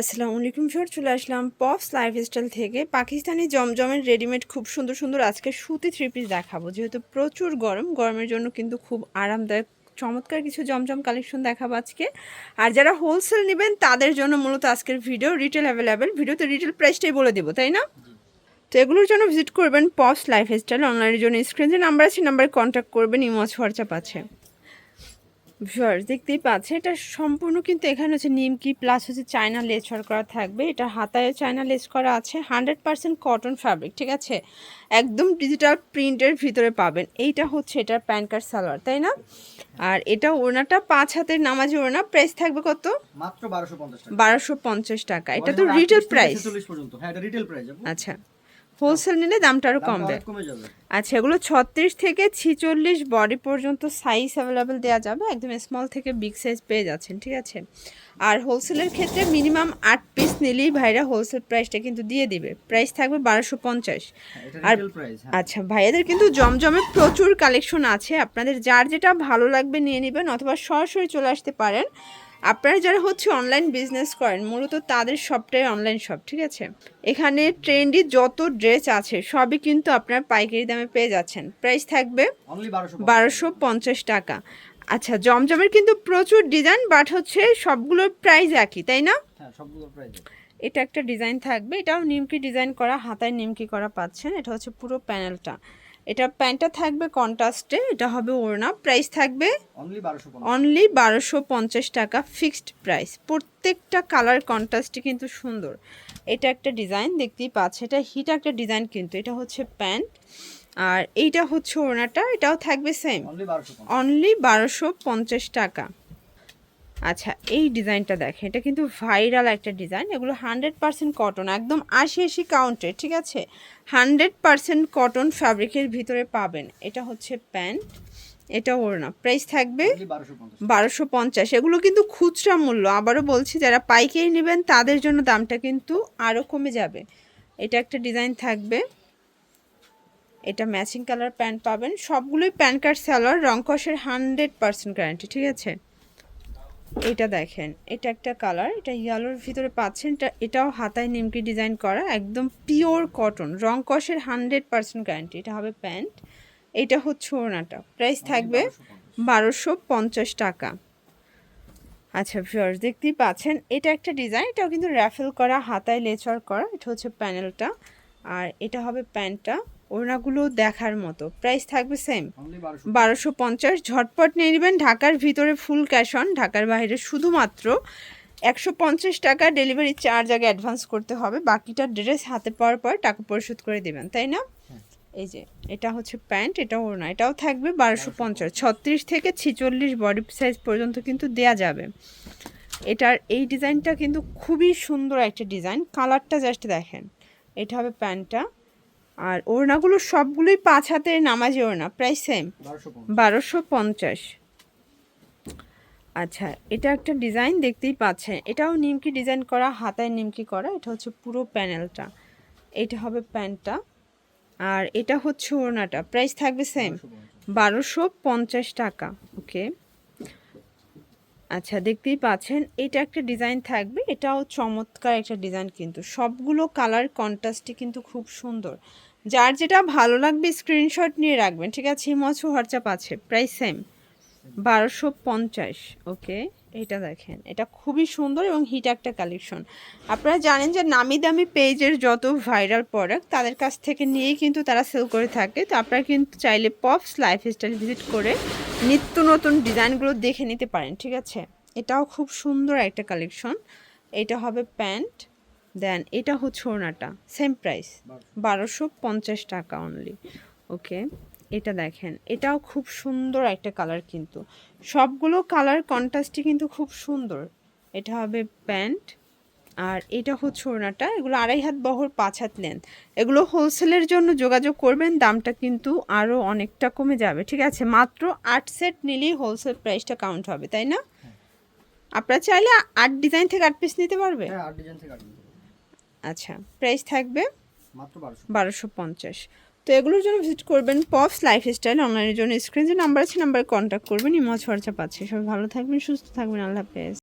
আসসালামু আলাইকুম স্যার চলে আসলাম পপস লাইফস্টাইল থেকে। পাকিস্তানি জমজমের রেডিমেড খুব সুন্দর সুন্দর আজকে সুতি থ্রি পিস দেখাবো। যেহেতু প্রচুর গরম, গরমের জন্য কিন্তু খুব আরামদায়ক, চমৎকার কিছু জমজম কালেকশন দেখাবো আজকে। আর যারা হোলসেল নেবেন, তাদের জন্য মূলত আজকের ভিডিও রিটেল অ্যাভেলেবেল ভিডিওতে রিটেল প্রাইসটাই বলে দেবো, তাই না? তো এগুলোর জন্য ভিজিট করবেন পপস লাইফস্টাইল। অনলাইনের জন্য স্ক্রিন নাম্বার আছে নাম্বারে কন্ট্যাক্ট করবেন ইমোজ হোয়াটসঅ্যাপ আছে। ভিউয়ার্স দেখতেই পাচ্ছে এটা সম্পূর্ণ কিন্তু এখানে হচ্ছে নিমকি প্লাস হচ্ছে চায়না লেস করা থাকবে। এটা হাতায় চায়না লেস করা আছে হান্ড্রেড পার্সেন্ট কটন ফ্যাব্রিক ঠিক আছে? একদম ডিজিটাল প্রিন্টের ভিতরে পাবেন। এইটা হচ্ছে এটার প্যান কার্ড সালোয়ার তাই না? আর এটা ওড়নাটা পাঁচ হাতের নামাজি ওড়না প্রাইস থাকবে কত? মাত্র 1250 টাকা। বারোশো পঞ্চাশ টাকা। এটা তো রিটেল প্রাইস 40 পর্যন্ত। হ্যাঁ এটা রিটেল প্রাইস আচ্ছা। হোলসেল নিলে দামটা আরও কমবে। আচ্ছা এগুলো ছত্রিশ থেকে ছিচল্লিশ বডি পর্যন্ত সাইজ অ্যাভেলেবেল দেওয়া যাবে একদম স্মল থেকে বিগ সাইজ পেয়ে যাচ্ছেন ঠিক আছে? আর হোলসেলের ক্ষেত্রে মিনিমাম আট পিস নিলেই ভাইরা হোলসেল প্রাইসটা কিন্তু দিয়ে দিবে। প্রাইস থাকবে বারোশো পঞ্চাশ। হ্যাঁ, আর প্রাইস হ্যাঁ। আচ্ছা ভাইয়াদের কিন্তু জমজমে প্রচুর কালেকশন আছে। আপনাদের যার যেটা ভালো লাগবে নিয়ে নেবেন অথবা সরাসরি চলে আসতে পারেন। আপনারা যারা হচ্ছে অনলাইন বিজনেস করেন মূলত তাদের সবটাই অনলাইন শপ ঠিক আছে? এখানে ট্রেন্ডি যত ড্রেস আছে সবই কিন্তু আপনার পাইকারি দামে পেয়ে যাচ্ছেন। প্রাইস থাকবে বারোশো পঞ্চাশ। টাকা। আচ্ছা জমজমের কিন্তু প্রচুর ডিজাইন বাট হচ্ছে সবগুলোর প্রাইস একই তাই না? হ্যাঁ এটা একটা ডিজাইন থাকবে। এটাও নিমকি ডিজাইন করা হাতায় নিমকি করা পাচ্ছেন। এটা হচ্ছে পুরো প্যানেলটা এটা প্যান্টটা থাকবে কন্ট্রাস্টে এটা হবে ওড়না। প্রাইস থাকবে অনলি 1250 অনলি বারোশো পঞ্চাশ টাকা ফিক্সড প্রাইস প্রত্যেকটা কালার কন্ট্রাস্টই কিন্তু সুন্দর। এটা একটা ডিজাইন দেখতেই পাচ্ছে। এটা হিট একটা ডিজাইন কিন্তু। এটা হচ্ছে প্যান্ট। আর এইটা হচ্ছে ওড়নাটা। এটাও থাকবে সেম অনলি 1250 অনলি বারোশো পঞ্চাশ টাকা। আচ্ছা এই ডিজাইনটা দেখেন এটা কিন্তু ভাইরাল একটা ডিজাইন এগুলো হান্ড্রেড পার্সেন্ট কটন একদম আশি আশি কাউন্টের ঠিক আছে? হান্ড্রেড পার্সেন্ট কটন ফ্যাব্রিকের ভিতরে পাবেন এটা হচ্ছে প্যান্ট এটা ওড়না প্রাইস থাকবে বারোশো পঞ্চাশ। এগুলো কিন্তু খুচরা মূল্য আবারও বলছি যারা পাইকারি নেবেন তাদের জন্য দামটা কিন্তু আরও কমে যাবে এটা একটা ডিজাইন থাকবে এটা ম্যাচিং কালার প্যান্ট পাবেন সবগুলোই প্যান্ট কার্ড সালোয়ার রংকসের হান্ড্রেড পার্সেন্ট গ্যারান্টি ঠিক আছে? এটা দেখেন এটা একটা কালার এটা ইয়েলোর ভিতরে পাচ্ছেন এটা এটাও হাতায় নিমকি ডিজাইন করা একদম পিওর কটন রং কষের হান্ড্রেড পার্সেন্ট গ্যারান্টি এটা হবে প্যান্ট এটা হচ্ছে ওড়নাটা প্রাইস থাকবে বারোশো পঞ্চাশ। টাকা। আচ্ছা ভিউয়ার্স দেখতেই পাচ্ছেন এটা একটা ডিজাইন এটাও কিন্তু র্যাফেল করা হাতায় লেচার করা এটা হচ্ছে প্যানেলটা আর এটা হবে প্যান্টটা ওড়নাগুলো দেখার মতো। প্রাইস থাকবে সেম বারোশো পঞ্চাশ। ঝটপট নিয়ে নেবেন। ঢাকার ভিতরে ফুল ক্যাশ অন ঢাকার বাইরে শুধুমাত্র একশো পঞ্চাশ টাকা ডেলিভারি চার্জ আগে অ্যাডভান্স করতে হবে। বাকিটা ড্রেস হাতে পাওয়ার পর টাকা পরিশোধ করে দেবেন তাই না? এই যে এটা হচ্ছে প্যান্ট এটা ওড়না এটাও থাকবে বারোশো পঞ্চাশ। ছত্রিশ থেকে ছিচল্লিশ বডি সাইজ পর্যন্ত কিন্তু দেয়া যাবে। এটার এই ডিজাইনটা কিন্তু খুবই সুন্দর একটা ডিজাইন কালারটা জাস্ট দেখেন। এটা হবে প্যান্টটা। আর ওড়নাগুলো সবগুলোই পাঁচ হাতের নামাজি ওড়না প্রায় সেম বারোশো পঞ্চাশ। আচ্ছা এটা একটা ডিজাইন দেখতেই পাচ্ছেন। এটাও নিমকি ডিজাইন করা হাতায় নিমকি করা এটা হচ্ছে পুরো প্যানেলটা এটা হবে প্যান্টটা। আর এটা হচ্ছে ওড়নাটা প্রাইস থাকবে সেম বারোশো পঞ্চাশ। টাকা ওকে আচ্ছা দেখতেই পাচ্ছেন, এটা একটা ডিজাইন থাকবে, এটাও চমৎকার একটা ডিজাইন কিন্তু। সবগুলো কালার কন্ট্রাস্টই কিন্তু খুব সুন্দর। যার যেটা ভালো লাগবে, স্ক্রিনশট নিয়ে রাখবেন। ঠিক আছে হিমছ হোয়াটসঅ্যাপ আছে, প্রাইস সেম। বারোশো পঞ্চাশ, ওকে? এটা দেখেন, এটা খুবই সুন্দর এবং হিট একটা কালেকশন আপনারা জানেন যে নামি দামি পেজের যত ভাইরাল প্রোডাক্ট তাদের কাছ থেকে নিয়েই কিন্তু তারা সেল করে থাকে। তো আপনারা কিন্তু চাইলে পপস লাইফস্টাইল ভিজিট করে নিত্য নতুন ডিজাইনগুলো দেখে নিতে পারেন, ঠিক আছে? এটাও খুব সুন্দর একটা কালেকশন এটা হবে প্যান্ট, দেন এটা হচ্ছে ওড়নাটা সেম প্রাইস বারোশো পঞ্চাশ টাকা অনলি ওকে এটা দেখেন এটাও খুব সুন্দর একটা কালার কিন্তু। সবগুলো কালার কন্ট্রাস্টই কিন্তু খুব সুন্দর। এটা হবে প্যান্ট আর এটা হচ্ছে ওড়নাটা। এগুলো আড়াই হাত বহর পাঁচ হাত লেন্থ এগুলো হোলসেলের জন্য যোগাযোগ করবেন দামটা কিন্তু আরও অনেকটা কমে যাবে। ঠিক আছে মাত্র আট সেট নিলেই হোলসেল প্রাইসটা কাউন্ট হবে তাই না? আপনারা চাইলে আট ডিজাইন থেকে আট পিস নিতে পারবে? হ্যাঁ আট ডিজাইন থেকে আচ্ছা প্রাইস থাকবে বারোশো পঞ্চাশ। তো এগুলোর জন্য ভিজিট করবেন পপস লাইফস্টাইল অনলাইনের জন্য। স্ক্রিন যে নাম্বার আছে নাম্বারে কন্ট্যাক্ট করবেন। ইমজ হোয়াটসঅ্যাপ আছে। সবাই ভালো থাকবেন, সুস্থ থাকবেন। আল্লাহ হাফেজ।